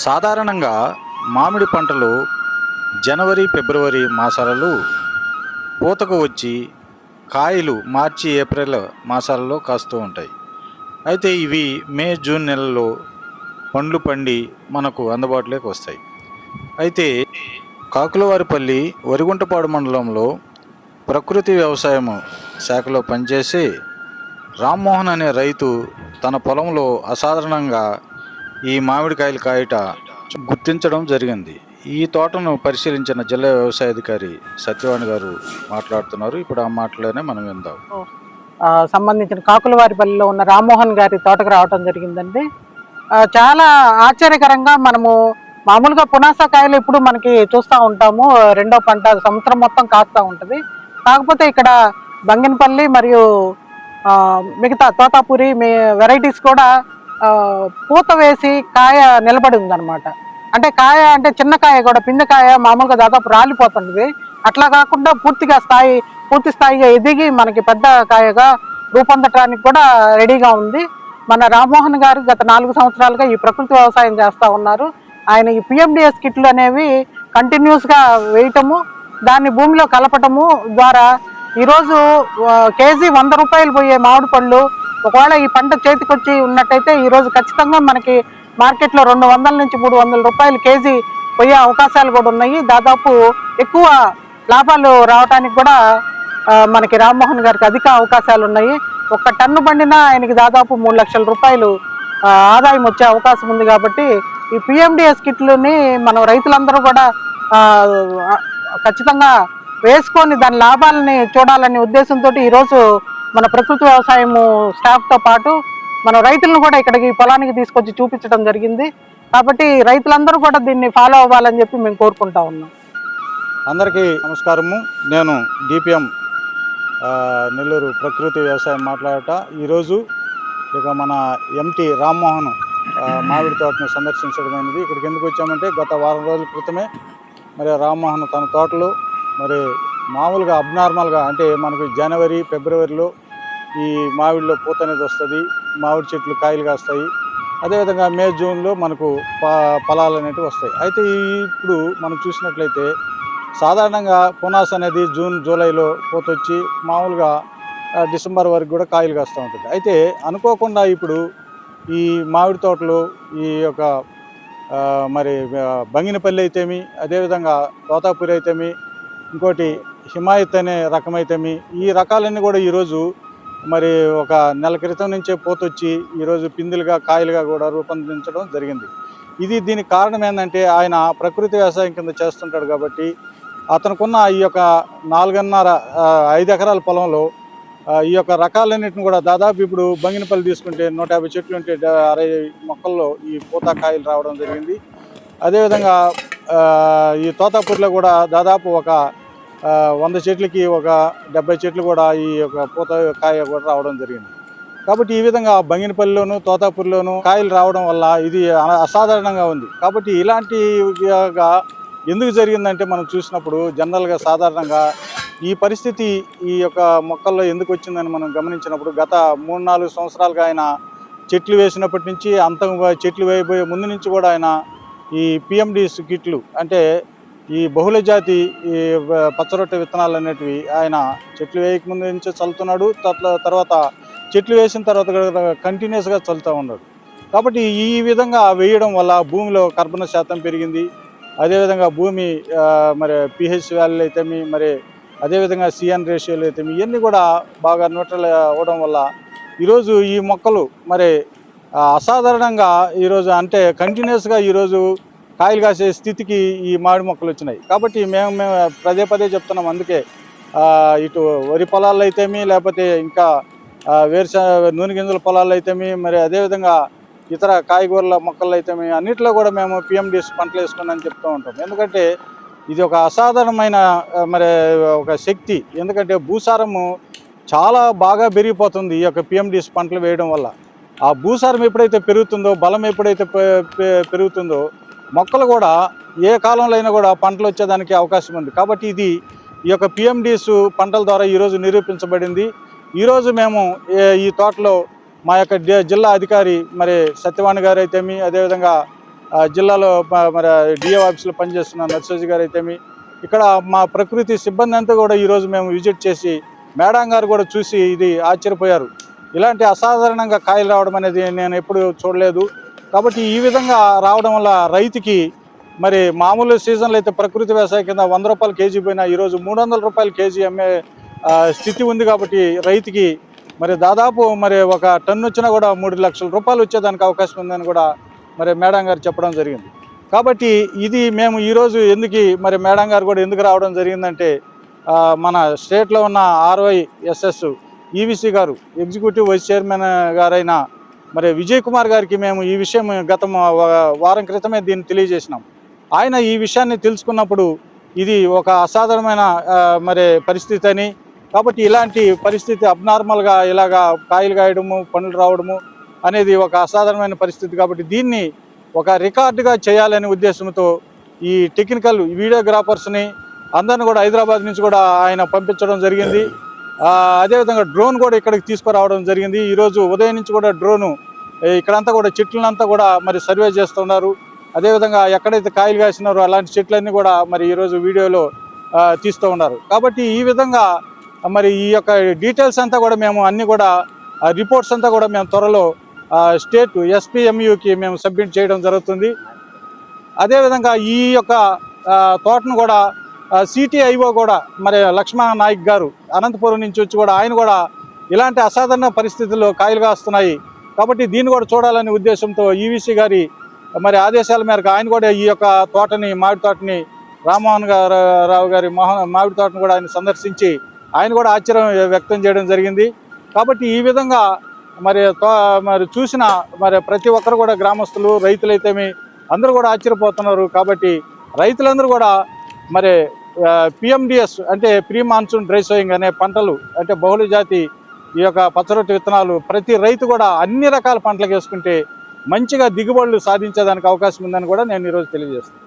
సాధారణంగా మామిడి పంటలు జనవరి ఫిబ్రవరి మాసాలలో పూతకు వచ్చి కాయలు మార్చి ఏప్రిల్ మాసాలలో కాస్తూ ఉంటాయి. అయితే ఇవి మే జూన్ నెలలో పండ్లు పండి మనకు అందుబాటులోకి వస్తాయి. అయితే కాకులవారిపల్లి వరిగుంటపాడు మండలంలో ప్రకృతి వ్యవసాయం శాఖలో పనిచేసి రామ్మోహన్ అనే రైతు తన పొలంలో అసాధారణంగా ఈ మామిడికాయలు కాయట గుర్తించడం జరిగింది. ఈ తోటను పరిశీలించిన జిల్లా వ్యవసాయ అధికారి సత్యవాణి గారు మాట్లాడుతున్నారు. ఇప్పుడు ఆ మాటలోనే మనం విందాం. సంబంధించిన కాకులవారిపల్లిలో ఉన్న రామ్మోహన్ గారి తోటకు రావటం జరిగిందండి. చాలా ఆశ్చర్యకరంగా మనము మామూలుగా పునాస కాయలు ఇప్పుడు మనకి చూస్తూ ఉంటాము. రెండో పంట సంవత్సరం మొత్తం కాస్తూ ఉంటుంది. కాకపోతే ఇక్కడ బంగినపల్లి మరియు మిగతా తోతాపూరి మీ వెరైటీస్ కూడా పూత వేసి కాయ నిలబడి ఉందన్నమాట. అంటే కాయ అంటే చిన్న కాయ కూడా పిండి కాయ మామూలుగా దాదాపు రాలిపోతుంది అట్లా కాకుండా పూర్తిగా స్థాయి పూర్తి స్థాయిగా ఎదిగి మనకి పెద్ద కాయగా రూపొందటానికి కూడా రెడీగా ఉంది. మన రామ్మోహన్ గారు గత నాలుగు సంవత్సరాలుగా ఈ ప్రకృతి వ్యవసాయం చేస్తూ ఉన్నారు. ఆయన ఈ పిఎండిఎస్ కిట్లు అనేవి కంటిన్యూస్గా వేయటము దాన్ని భూమిలో కలపటము ద్వారా ఈరోజు కేజీ వంద రూపాయలు పోయే మామిడి పళ్ళు ఒకవేళ ఈ పంట చేతికొచ్చి ఉన్నట్టయితే ఈరోజు ఖచ్చితంగా మనకి మార్కెట్లో రెండు వందల నుంచి మూడు వందల రూపాయలు కేజీ పోయే అవకాశాలు కూడా ఉన్నాయి. దాదాపు ఎక్కువ లాభాలు రావడానికి కూడా మనకి రామ్మోహన్ గారికి అధిక అవకాశాలు ఉన్నాయి. ఒక్క టన్ను పండినా ఆయనకి దాదాపు మూడు లక్షల రూపాయలు ఆదాయం వచ్చే అవకాశం ఉంది కాబట్టి ఈ పిఎండిఎస్ కిట్లని మనం రైతులందరూ కూడా ఖచ్చితంగా వేసుకొని దాని లాభాలని చూడాలనే ఉద్దేశంతో ఈరోజు మన ప్రకృతి వ్యవసాయము స్టాఫ్తో పాటు మన రైతులను కూడా ఇక్కడికి ఈ పొలానికి తీసుకొచ్చి చూపించడం జరిగింది. కాబట్టి రైతులందరూ కూడా దీన్ని ఫాలో అవ్వాలని చెప్పి మేము కోరుకుంటా ఉన్నాం. అందరికీ నమస్కారము. నేను డిపిఎం నెల్లూరు ప్రకృతి వ్యవసాయం మాట్లాడట. ఈరోజు ఇక మన ఎంటీ రామ్మోహన్ మామిడి తోటని సందర్శించడమైనది ఇక్కడికి ఎందుకు వచ్చామంటే గత వారం రోజుల క్రితమే మరి రామ్మోహన్ తన తోటలో మరి మామూలుగా అబ్నార్మల్గా అంటే మనకు జనవరి ఫిబ్రవరిలో ఈ మామిడిలో పూత అనేది వస్తుంది మామిడి చెట్లు కాయలు కాస్తాయి. అదేవిధంగా మే జూన్లో మనకు ప ఫలాలు అనేవి వస్తాయి. అయితే ఇప్పుడు మనం చూసినట్లయితే సాధారణంగా పునాస్ అనేది జూన్ జూలైలో పూత వచ్చి మామూలుగా డిసెంబర్ వరకు కూడా కాయలు కాస్తూ ఉంటుంది. అయితే అనుకోకుండా ఇప్పుడు ఈ మామిడి తోటలు ఈ యొక్క మరి బంగినపల్లి అయితేమి అదేవిధంగా తోతాపూరి అయితేమి ఇంకోటి హిమాయత్ అనే రకం అయితేమి ఈ రకాలన్నీ కూడా ఈరోజు మరి ఒక నెల క్రితం నుంచే పోతొచ్చి ఈరోజు పిందులుగా కాయలుగా కూడా రూపొందించడం జరిగింది. ఇది దీనికి కారణం ఏంటంటే ఆయన ప్రకృతి వ్యవసాయం కింద చేస్తుంటాడు కాబట్టి అతనుకున్న ఈ యొక్క నాలుగున్నర ఐదు ఎకరాల పొలంలో ఈ యొక్క రకాలన్నింటిని కూడా దాదాపు ఇప్పుడు బంగినపల్లి తీసుకుంటే నూట యాభై చెట్లు ఉంటే అరవై మొక్కల్లో ఈ పూత కాయలు రావడం జరిగింది. అదేవిధంగా ఈ తోతాపూర్లో కూడా దాదాపు ఒక వంద చెట్లకి ఒక డెబ్బై చెట్లు కూడా ఈ యొక్క పూత కాయ కూడా రావడం జరిగింది. కాబట్టి ఈ విధంగా బంగినపల్లిలోను తోతాపూర్లోను కాయలు రావడం వల్ల ఇది అసాధారణంగా ఉంది. కాబట్టి ఇలాంటి ఎందుకు జరిగిందంటే మనం చూసినప్పుడు జనరల్గా సాధారణంగా ఈ పరిస్థితి ఈ యొక్క మొక్కల్లో ఎందుకు వచ్చిందని మనం గమనించినప్పుడు గత మూడు నాలుగు సంవత్సరాలుగా ఆయన చెట్లు వేసినప్పటి నుంచి అంతం చెట్లు వేయబోయే ముందు నుంచి కూడా ఆయన ఈ పిఎండి కిట్లు అంటే ఈ బహుళ జాతి ఈ పచ్చరొట్టె విత్తనాలు అనేటివి ఆయన చెట్లు వేయకముందు నుంచే చల్లుతున్నాడు తర్వాత చెట్లు వేసిన తర్వాత కంటిన్యూస్గా చల్లుతూ ఉన్నాడు. కాబట్టి ఈ విధంగా వేయడం వల్ల భూమిలో కర్బన శాతం పెరిగింది. అదేవిధంగా భూమి మరి పిహెచ్ వాల్యూలు అయితేమి మరి అదేవిధంగా సిఎన్ రేషియోలు అయితేమి ఇవన్నీ కూడా బాగా న్యూట్రల్ అవ్వడం వల్ల ఈరోజు ఈ మొక్కలు మరి అసాధారణంగా ఈరోజు అంటే కంటిన్యూస్గా ఈరోజు కాయలు కాసే స్థితికి ఈ మామిడి మొక్కలు వచ్చినాయి. కాబట్టి మేము మేము పదే పదే చెప్తున్నాం. అందుకే ఇటు వరి పొలాల్లో అయితేమి లేకపోతే ఇంకా వేరుశ వేరుశెనగ నూనె గింజల పొలాల్లో అయితేమి మరి అదేవిధంగా ఇతర కాయగూరల మొక్కలు అయితేమి అన్నిట్లో కూడా మేము పిఎండిఎస్ పంటలు వేసుకున్నామని చెప్తూ ఉంటాం. ఎందుకంటే ఇది ఒక అసాధారణమైన మరి ఒక శక్తి. ఎందుకంటే భూసారము చాలా బాగా పెరిగిపోతుంది ఈ యొక్క పిఎండిఎస్ పంటలు వేయడం వల్ల. ఆ భూసారం ఎప్పుడైతే పెరుగుతుందో బలం ఎప్పుడైతే పె- పె- పెరుగుతుందో మొక్కలు కూడా ఏ కాలంలో అయినా కూడా పంటలు వచ్చేదానికి అవకాశం ఉంది. కాబట్టి ఇది ఈ యొక్క పిఎండిస్ పంటల ద్వారా ఈరోజు నిరూపించబడింది. ఈరోజు మేము ఏ- ఈ తోటలో మా యొక్క జిల్లా అధికారి మరి సత్యవాణి గారు అయితేమి అదేవిధంగా జిల్లాలో మరి డిఏ ఆఫీసులో పనిచేస్తున్న నర్సోజీ గారు అయితేమి ఇక్కడ మా ప్రకృతి సిబ్బంది అంతా కూడా ఈరోజు మేము విజిట్ చేసి మేడం గారు కూడా చూసి ఇది ఆశ్చర్యపోయారు. ఇలాంటి అసాధారణంగా కాయలు రావడం అనేది నేను ఎప్పుడు చూడలేదు. కాబట్టి ఈ విధంగా రావడం వల్ల రైతుకి మరి మామూలు సీజన్లో అయితే ప్రకృతి వ్యవసాయ కింద వంద రూపాయలు కేజీ పోయినా ఈరోజు మూడు వందల రూపాయలు కేజీ అమ్మే స్థితి ఉంది కాబట్టి రైతుకి మరి దాదాపు మరి ఒక టన్ను వచ్చినా కూడా మూడు లక్షల రూపాయలు వచ్చేదానికి అవకాశం ఉందని కూడా మరి మేడం గారు చెప్పడం జరిగింది. కాబట్టి ఇది మేము ఈరోజు ఎందుకు మరి మేడం గారు కూడా ఎందుకు రావడం జరిగిందంటే మన స్టేట్లో ఉన్న ఆర్వై ఎస్ఎస్ ఈవీసీ గారు ఎగ్జిక్యూటివ్ వైస్ చైర్మన్ గారైన మరి విజయ్ కుమార్ గారికి మేము ఈ విషయం గత వారం క్రితమే దీన్ని తెలియజేసినాం. ఆయన ఈ విషయాన్ని తెలుసుకున్నప్పుడు ఇది ఒక అసాధారణమైన మరి పరిస్థితి అని. కాబట్టి ఇలాంటి పరిస్థితి అబ్నార్మల్గా ఇలాగా కాయలు కాయడము పనులు రావడము అనేది ఒక అసాధారణమైన పరిస్థితి. కాబట్టి దీన్ని ఒక రికార్డుగా చేయాలనే ఉద్దేశంతో ఈ టెక్నికల్ వీడియోగ్రాఫర్స్ని అందరిని కూడా హైదరాబాద్ నుంచి కూడా ఆయన పంపించడం జరిగింది. అదేవిధంగా డ్రోన్ కూడా ఇక్కడికి తీసుకురావడం జరిగింది. ఈరోజు ఉదయం నుంచి కూడా డ్రోను ఇక్కడంతా కూడా చెట్లనంతా కూడా మరి సర్వే చేస్తున్నారు. అదేవిధంగా ఎక్కడైతే కాయలు కాసినారో అలాంటి చెట్లన్నీ కూడా మరి ఈరోజు వీడియోలో తీస్తూ ఉన్నారు. కాబట్టి ఈ విధంగా మరి ఈ యొక్క డీటెయిల్స్ అంతా కూడా మేము అన్నీ కూడా రిపోర్ట్స్ అంతా కూడా మేము త్వరలో స్టేట్ ఎస్పీఎంయుకి మేము సబ్మిట్ చేయడం జరుగుతుంది. అదేవిధంగా ఈ యొక్క తోటను కూడా సిటిఐఓ కూడా మరి లక్ష్మణ నాయక్ గారు అనంతపురం నుంచి వచ్చి కూడా ఆయన కూడా ఇలాంటి అసాధారణ పరిస్థితుల్లో కాయలు కాస్తున్నాయి. కాబట్టి దీన్ని కూడా చూడాలనే ఉద్దేశంతో ఈవీసీ గారి మరి ఆదేశాల మేరకు ఆయన కూడా ఈ యొక్క తోటని మామిడి తోటని రామ్మోహన్ గారు రావు గారి మోహన్ మామిడి తోటను కూడా ఆయన సందర్శించి ఆయన కూడా ఆశ్చర్యం వ్యక్తం చేయడం జరిగింది. కాబట్టి ఈ విధంగా మరి తో- మరి చూసిన మరి ప్రతి ఒక్కరు కూడా గ్రామస్తులు రైతులైతేమి అందరూ కూడా ఆశ్చర్యపోతున్నారు. కాబట్టి రైతులందరూ కూడా మరి పిఎండిఎస్ అంటే ప్రీ మాన్సూన్ డ్రై సోయింగ్ అనే పంటలు అంటే బహుళ జాతి ఈ యొక్క పచ్చరొట్టు విత్తనాలు ప్రతి రైతు కూడా అన్ని రకాల పంటలకు వేసుకుంటే మంచిగా దిగుబడులు సాధించేదానికి అవకాశం ఉందని కూడా నేను ఈరోజు తెలియజేస్తాను